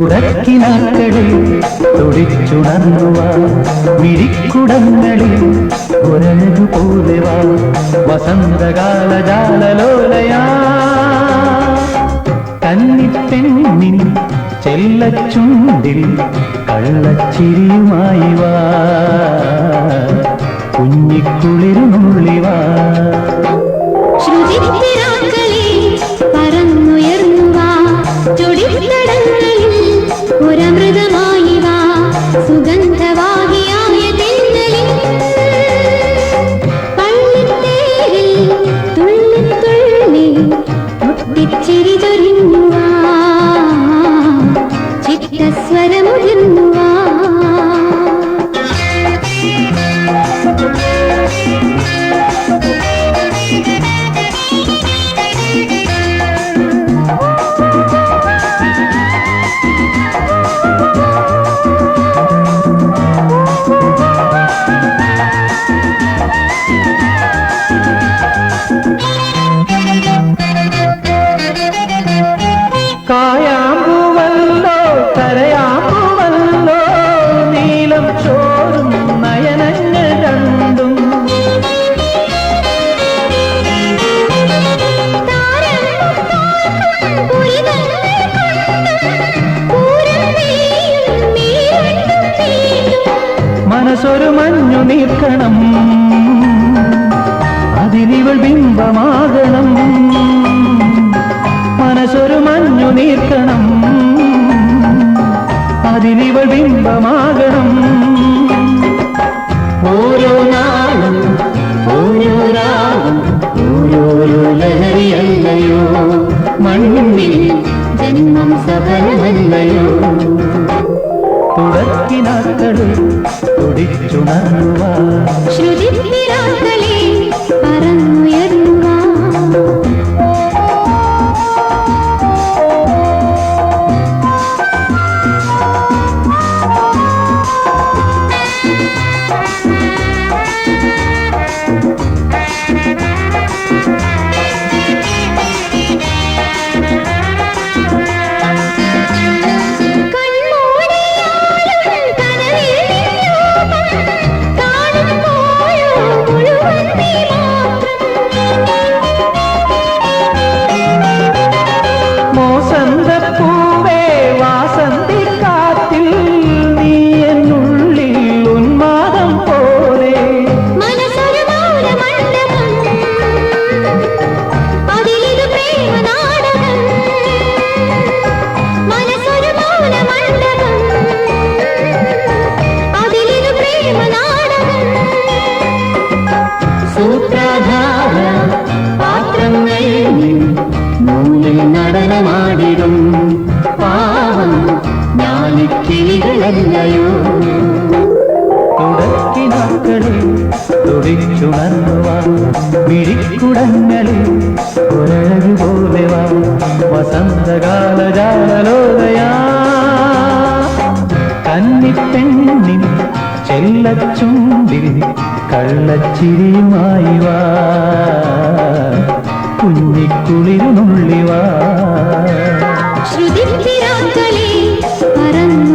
ഉറക്കിനാക്കളിൽ തുടിച്ചുണർന്നുവ. മിരിക്കുടങ്ങളിൽ ഒരഴകു പോലെ വാ. വസന്തകാല ജാലലോലയാ കന്നിപ്പെണ്ണിൻ ചെല്ലച്ചുണ്ടിൽ കള്ളച്ചിരിയുമായി വാ. കുഞ്ഞിക്കുളിരുന്നുള്ളിവാ ശ്രുതിത്തിരാക്കളെ സ്വര മനസ്സൊരു മഞ്ഞു നീർക്കണം അതിനിവൾ ബിംബമാകണം. മനസ്സൊരു മഞ്ഞു നീർക്കണം അതിനിവൾ ബിംബമാകണം. ഓരോ നാളും ഓരോ രാവും ഓരോരോ ലഹരിയല്ലയോ? മണ്ണിൽ ജന്മം സഫലമല്ലയോ? തുടക്കിനാക്കളെ శోభించు నన్నువా శృతి നടനമാടിടും പാവം ഞാലിക്കിളികളല്ലയോ? തുടക്കിനാക്കളിൽ തുടിച്ചുണർന്നുവാ. മിഴിക്കുടങ്ങളിൽ ഒരഴകു പോലെ വാ. വസന്തകാല കന്നിപ്പെണ്ണിൻ ചെല്ലച്ചുണ്ടിൽ കള്ളച്ചിരിയുമായി വാ. കുഞ്ഞിക്കുളിരുന്നുള്ളിവാ ശ്രുതി പിരാക്കളെ പരന്ത